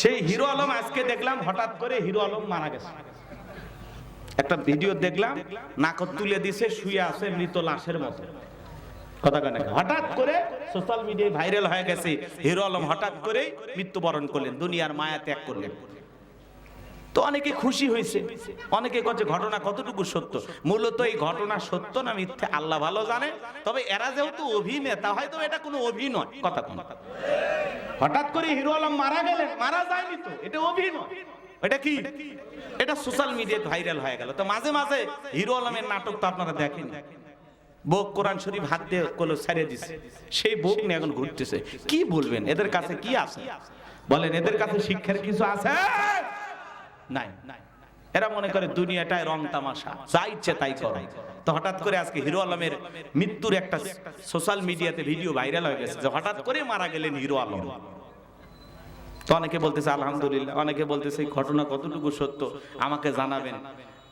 সেই হিরো আলম আজকে দেখলাম, হঠাৎ করে হিরো আলম মারা গেছে। একটা ভিডিও দেখলাম, নাকত তুলে দিছে, শুয়ে আছে মৃত লাশের মতো। কথা কেন? হঠাৎ করে সোশ্যাল মিডিয়ায় ভাইরাল হয়ে গেছে, হিরো আলম হঠাৎ করে মৃত্যুবরণ করলেন, দুনিয়ার মায়া ত্যাগ করলেন। তো অনেকে খুশি হয়েছে, অনেকে কচ্ছে ঘটনা কতটুকু সত্য? মূলত এই ঘটনা সত্য না মিথ্যে? আল্লাহ ভালো জানে, তবে এরা যেহেতু অভিনেতা, হয়তো এটা কোনো অভিনয়। কথা কোন। হঠাৎ করে হিরো আলম মারা গেলেন মারা যায়নি তো। এটা অভিনয়। এটা কি? এটা সোশ্যাল মিডিয়ায় ভাইরাল হয়ে গেল। তো মাঝে মাঝে হিরো আলমের নাটক তো আপনারা দেখেন বোক কোরআন শরীফ হাত দিয়ে কলো ছেড়ে দিছে। সেই বোক নিয়ে এখন ঘুরতেছে। কি বলবেন? এদের কাছে কি আছে? বলেন এদের কাছে শিক্ষার কিছু আছে? নাই নাই। এরা মনে করে দুনিয়াটায় রং তামাশা, যা ইচ্ছে তাই করে। তো হঠাৎ করে আজকে হিরো আলমের মৃত্যুর একটা সোশ্যাল মিডিয়াতে ভিডিও ভাইরাল হয়ে গেছে যে হঠাৎ করে মারা গেলেন হিরো আলম। তো অনেকে বলতেছে, আলহামদুলিল্লাহ। অনেকে বলতেছে, এই ঘটনা কতটুকু সত্য? আমাকে জানাবেন,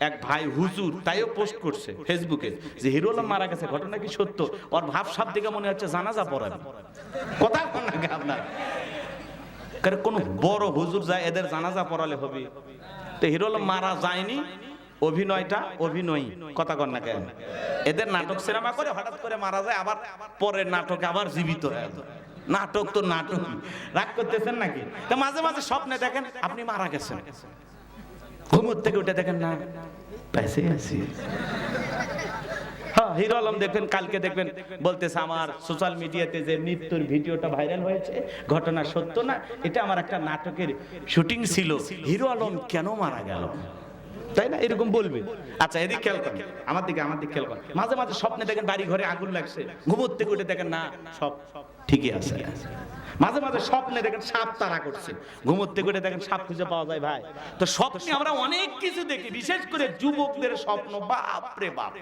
এক ভাই হুজুর তাইও পোস্ট করছে ফেসবুকে যে হিরো আলম মারা গেছে, ঘটনা কি সত্য? ওর ভাব সাব দিকে মনে হচ্ছে জানাজা পড়াবে। কথা আপনার। কোন বড় হুজুর যায়, এদের জানাজা পড়ালে হবে। তো হিরো মারা যায়নি, অভিনয়টা অভিনয় কথা কর না কেন? এদের নাটক সিনেমা করে হঠাৎ করে মারা যায়, আবার পরের নাটক আবার জীবিত নাটক তো নাটক রাগ করতেছেন নাকি? তা মাঝে মাঝে স্বপ্নে দেখেন আপনি মারা গেছেন। ঘুমোর থেকে উঠে দেখেন না আছি। হ্যাঁ হিরো আলম দেখবেন কালকে দেখবেন, বলতেছে আমার সোশ্যাল মিডিয়াতে যে মৃত্যুর ভিডিওটা ভাইরাল হয়েছে, ঘটনা সত্য না, এটা আমার একটা নাটকের শুটিং ছিল। হিরো আলম কেন মারা গেল? তাই না? এরকম বলবে। আচ্ছা এদিক খেয়াল করেন। আমার দিকে আমার দিকে খেয়াল করেন। মাঝে মাঝে স্বপ্নে দেখেন বাড়ি ঘরে আগুন লাগছে। থেকে উঠে দেখেন, না, সব ঠিকই আছে। মাঝে মাঝে স্বপ্নে দেখেন সাপ তারা করছে। থেকে উঠে দেখেন সাপ খুঁজে পাওয়া যায় ভাই। তো স্বপ্নে আমরা অনেক কিছু দেখি, বিশেষ করে যুবকদের স্বপ্ন। বাপ রে বাপ।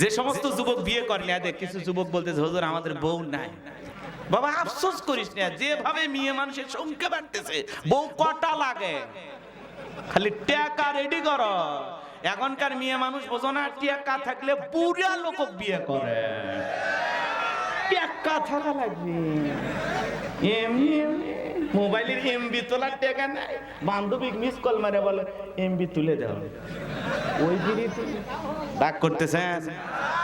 যে সমস্ত যুবক বিয়ে করে না দেখ, কিছু যুবক বলতে হুজুর, আমাদের বউ নাই। বাবা, আফসোস করিস না, যেভাবে মেয়ে মানুষের সংখ্যা বাড়তেছে, বউ কটা লাগে? খালি টাকা রেডি কর। এখনকার মেয়ে মানুষ বোঝো না টাকা থাকলে পুরা লোক বিয়ে করে। টাকা থাকা লাগবে। এমনি মোবাইলের এমবি তোলার টাকা নাই। বান্ধবী মিস কল মারে বলে, এমবি তুলে দাও। ওই তুলে রাগ করতেছেন?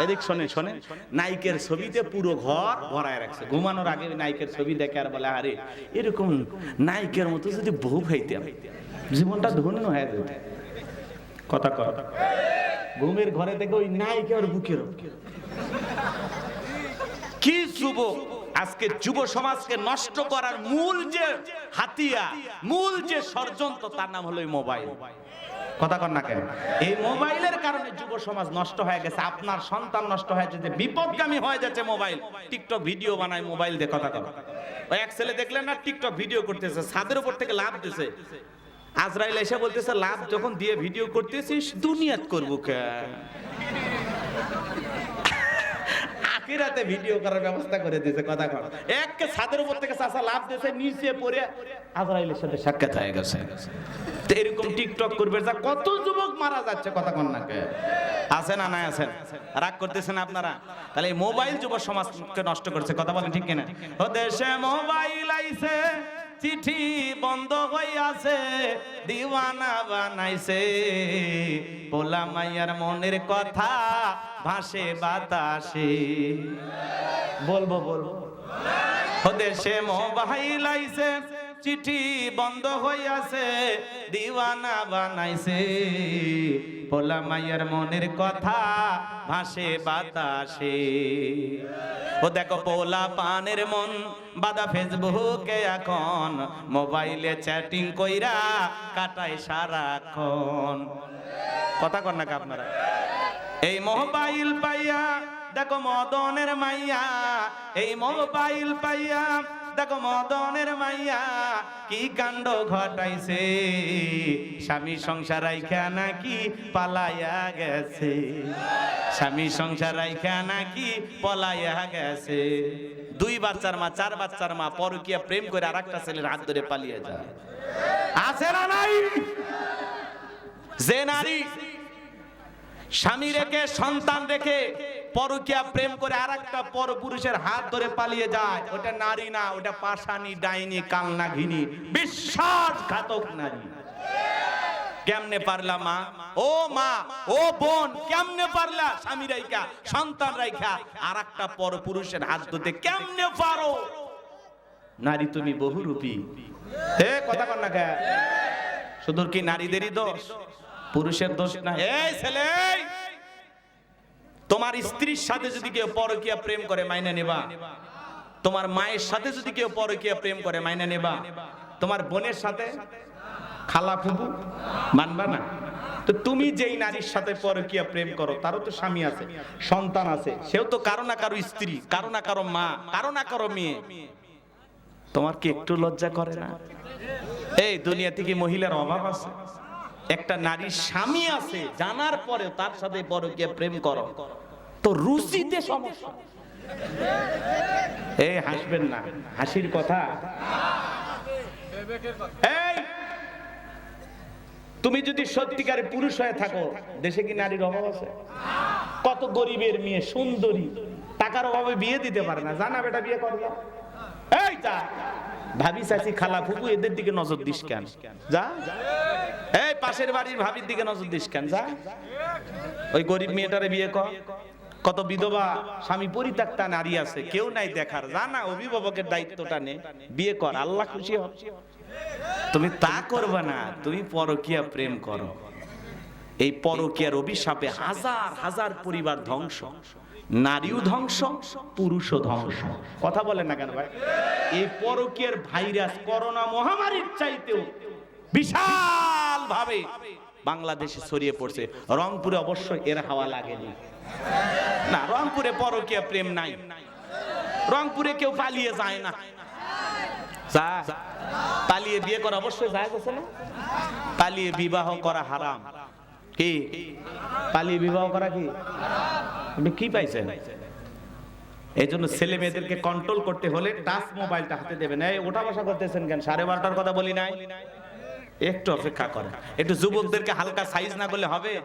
এদিক শোনেন শোনেন। নায়িকের ছবিতে পুরো ঘর ভরায় রাখছে। ঘুমানোর আগে নায়িকের ছবি দেখে আর বলে, আরে, এরকম নায়িকের মতো যদি বউ ভাইতে জীবনটা ধন্য হয়ে যেত। কথা কথা ঘুমের ঘরে থেকে ওই নায়িকার বুকের কি যুবক আজকে যুব সমাজকে নষ্ট করার মূল যে হাতিয়া মূল যে ষড়যন্ত্র, তার নাম হলো মোবাইল। কথা কর না কেন? এই মোবাইলের কারণে যুব সমাজ নষ্ট হয়ে গেছে, আপনার সন্তান নষ্ট হয়ে যাচ্ছে, বিপদগামী হয়ে যাচ্ছে মোবাইল। টিকটক ভিডিও বানায় মোবাইল দিয়ে কথা কর ওই এক ছেলে দেখলেন না, টিকটক ভিডিও করতেছে, ছাদের উপর থেকে লাভ দিছে। আজরাইল এসে বলতেছে, লাভ যখন দিয়ে ভিডিও করতেছিস, দুনিয়াত করব কে? আখিরাতে ভিডিও করার ব্যবস্থা করে দিয়েছে, কথা ছাদের উপর থেকে চাষা লাভ দিয়েছে, নিচে পড়ে আজরাইলের সাথে সাক্ষাৎ হয়ে গেছে। তো এরকম টিকটক করবে, যা কত যুবক মারা যাচ্ছে, কথা কন না কে? আছেন না নাই আছেন রাগ করতেছেন আপনারা? তাহলে মোবাইল যুব সমাজকে নষ্ট করছে, কথা বলেন ঠিক কিনা? ও দেশে মোবাইল আইছে। চিঠি বন্ধ হইয়াছে, দিওয়ানা বানাইছে। পোলা মাইয়ার মনের কথা ভাসে বাতাসে। বলব বলব। দেশে মোবাইল আইছে। চিঠি বন্ধ হইয়াছে, দিওয়ানা বানাইছে। পোলা মাইয়ার মনের কথা ভাসে বাতাসে। ও দেখো, পোলা পানের মন বাদা ফেসবুকে এখন, মোবাইলে চ্যাটিং কইরা কাটায় সারাক্ষণ। কথা কর না আপনারা? এই মোবাইল পাইয়া, দেখো মদনের মাইয়া, এই মোবাইল পাইয়া দেখো মদনের মাইয়া কি কাণ্ড ঘটাইছে? স্বামী সংসার রাইখা নাকি পালাইয়া গেছে? স্বামী সংসার রাইখা নাকি পলাইয়া গেছে? দুই বাচ্চার মা, চার বাচ্চার মা, পরকিয়া প্রেম করে আর একটা ছেলের হাত ধরে পালিয়ে যায়। আছে না নাই? যে নারী স্বামী রেখে, সন্তান রেখে পরকিয়া প্রেম করে আর একটা পর পুরুষের হাত ধরে পালিয়ে যায়। ওটা নারী না, ওটা পাশানি ডাইনি, কালনা ঘিনি বিশ্বাসঘাতক নারী। কেমনে পারলা মা? ও মা, ও বোন, কেমনে পারলা স্বামী রাইখা, সন্তান রাইখা? আর একটা পর পুরুষের হাত ধরতে কেমনে পারো? নারী তুমি বহুরূপী। হে কথা কর না শুধু কি নারীদেরই দোষ? পুরুষের দোষ না। এই ছেলে তোমার স্ত্রীর সাথে যদি কেউ পরকিয়া প্রেম করে, মাইনে নেবা। তোমার মায়ের সাথে যদি কেউ পরকিয়া প্রেম করে, মাইনে নেবা। তোমার বোনের সাথে? খালা ফুবু মানবা না? তো তুমি যেই নারীর সাথে পরকিয়া প্রেম করো, তারও তো স্বামী আছে, সন্তান আছে। সেও তো কারও না কারও স্ত্রী, কারও না কারও মা, কারও না কারও মেয়ে। তোমার কি একটু লজ্জা করে না? এই দুনিয়াতে কি মহিলার অভাব আছে? একটা নারীর স্বামী আছে, জানার পরে তার সাথে পরকিয়া প্রেম করো। তো রুচিতে সমস্যা। এই হাসবেন না, হাসির কথা। তুমি যদি সত্যিকারে পুরুষ হয়ে থাকো, দেশে কি নারীর অভাব আছে? কত গরিবের মেয়ে, সুন্দরী, টাকার অভাবে বিয়ে দিতে পারে না। জানা বেটা বিয়ে করবে এই যা, ভাবি চাচি খালা ফুপু, এদের দিকে নজর দিস কেন? যা। এই পাশের বাড়ির ভাবির দিকে নজর দিস কেন, যা। ওই গরিব মেয়েটারে বিয়ে কর। কত বিধবা স্বামী পরিত্যক্তা নারী আছে, কেউ নাই দেখার। জানা অভিভাবকের দায়িত্বটা নে, বিয়ে কর, আল্লাহ খুশি হবে তুমি তা করবে না, তুমি পরকিয়া প্রেম করো। এই পরকিয়ার অভিশাপে হাজার হাজার পরিবার ধ্বংস। নারীও ধ্বংস, পুরুষও ধ্বংস। কথা বলেন না কেন ভাই? এই পরকিয়ার ভাইরাস করোনা মহামারীর চাইতেও বিশাল। ভাবে বাংলাদেশে ছড়িয়ে পড়ছে। রংপুরে অবশ্য এর হাওয়া লাগেনি। না, রংপুরে পরকিয়া প্রেম নাই। রংপুরে কেউ পালিয়ে যায় না। পালিয়ে বিয়ে করা অবশ্যই না? পালিয়ে বিবাহ করা হারাম। কি? পালিয়ে বিবাহ করা কি? কি পাইছেন? এই জন্য ছেলে মেয়েদেরকে কন্ট্রোল করতে হলে টাচ মোবাইলটা হাতে দেবেন। এই বসা করতেছেন কেন? সাড়ে বারোটার কথা বলি নাই? একটু অপেক্ষা করেন। একটু যুবকদেরকে হালকা সাইজ না করলে হবে?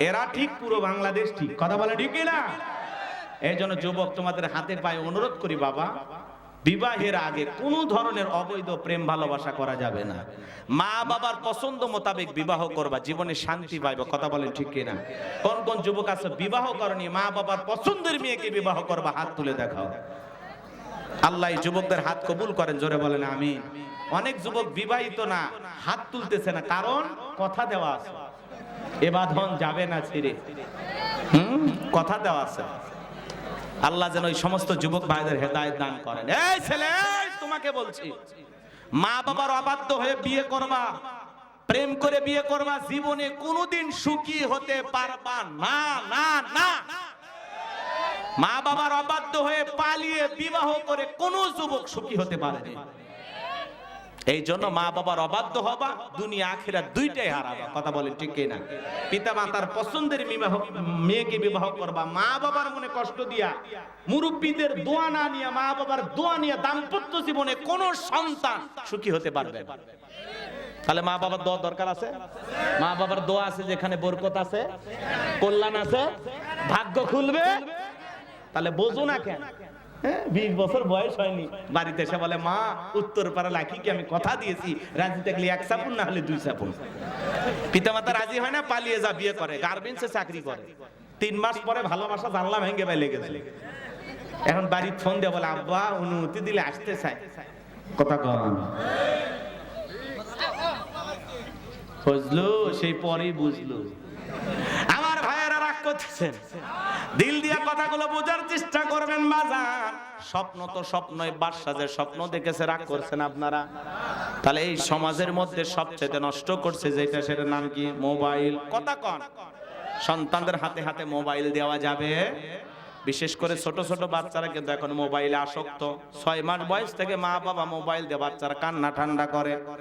এরা ঠিক পুরো বাংলাদেশ ঠিক। কথা বলে ঠিক না এই জন্য যুবক, তোমাদের হাতে পায়ে অনুরোধ করি বাবা, বিবাহের আগে কোনো ধরনের অবৈধ প্রেম ভালোবাসা করা যাবে না। মা বাবার পছন্দ মোতাবেক বিবাহ করবা, জীবনে শান্তি পাইবা। কথা বলেন ঠিক কিনা? কোন কোন যুবক আছে, বিবাহ করনি, মা বাবার পছন্দের মেয়েকে বিবাহ করবা, হাত তুলে দেখাও। আল্লাহ যুবকদের হাত কবুল করেন, জোরে বলেন আমি অনেক যুবক বিবাহিত না, হাত তুলতেছে না, কারণ কথা দেওয়া আছে। এ বাঁধন যাবে না ছিঁড়ে। হুম? কথা দেওয়া আছে। আল্লাহ যেন ওই সমস্ত যুবক ভাইদের হেদায়েত দান করেন। এই ছেলে তোমাকে বলছি, মা বাবার অবাধ্য হয়ে বিয়ে করবা, প্রেম করে বিয়ে করবা, জীবনে কোনোদিন সুখী হতে পারবা না না না। মা বাবার অবাধ্য হয়ে পালিয়ে বিবাহ করে কোনো যুবক সুখী হতে পারেনি এই জন্য মা বাবার অবাধ্য হবা দুনিয়া আখিরা দুইটাই হারাবা। কথা বলেন ঠিক না পিতা মাতার পছন্দের বিবাহ, মেয়েকে বিবাহ করবা। মা বাবার মনে কষ্ট দিয়া মুরব্বীদের দোয়া না নিয়ে, মা বাবার দোয়া নিয়ে দাম্পত্য জীবনে কোন সন্তান সুখী হতে পারবে তাহলে মা বাবার দোয়া দরকার আছে? মা বাবার দোয়া আছে যেখানে বরকত আছে, কল্যাণ আছে, ভাগ্য খুলবে তাহলে বোঝো না কেন? হ্যাঁ, বিশ বছর বয়স হয়নি। বাড়িতে এসে বলে মা উত্তর আমি কথা দিয়েছি? রাজি এক না হলে দুই পিতামাতা রাজি হয় না পালিয়ে যা বিয়ে করে। গার্মেন্টসে চাকরি করে। তিন মাস পরে এখন বাড়ির ফোন দিয়ে বলে আব্বা অনুমতি দিলে আসতে চাই। কথা কম। সেই পরেই বুঝলো। করতেছেন দিল দিয়া কথাগুলো বোঝার চেষ্টা করবেন বাজার। স্বপ্ন তো স্বপ্নই বাদশাদের স্বপ্ন দেখেছে, রাগ করছেন আপনারা। তাহলে এই সমাজের মধ্যে সবচেয়ে নষ্ট করছে যেটা সেটা নাম কি? মোবাইল। কথা কন। সন্তানদের হাতে হাতে মোবাইল দেওয়া যাবে। বিশেষ করে ছোট ছোট বাচ্চারা কিন্তু এখন মোবাইলে আসক্ত। ছয় মাস বয়স থেকে মা বাবা মোবাইল দিয়ে বাচ্চারা কান্না ঠান্ডা করে।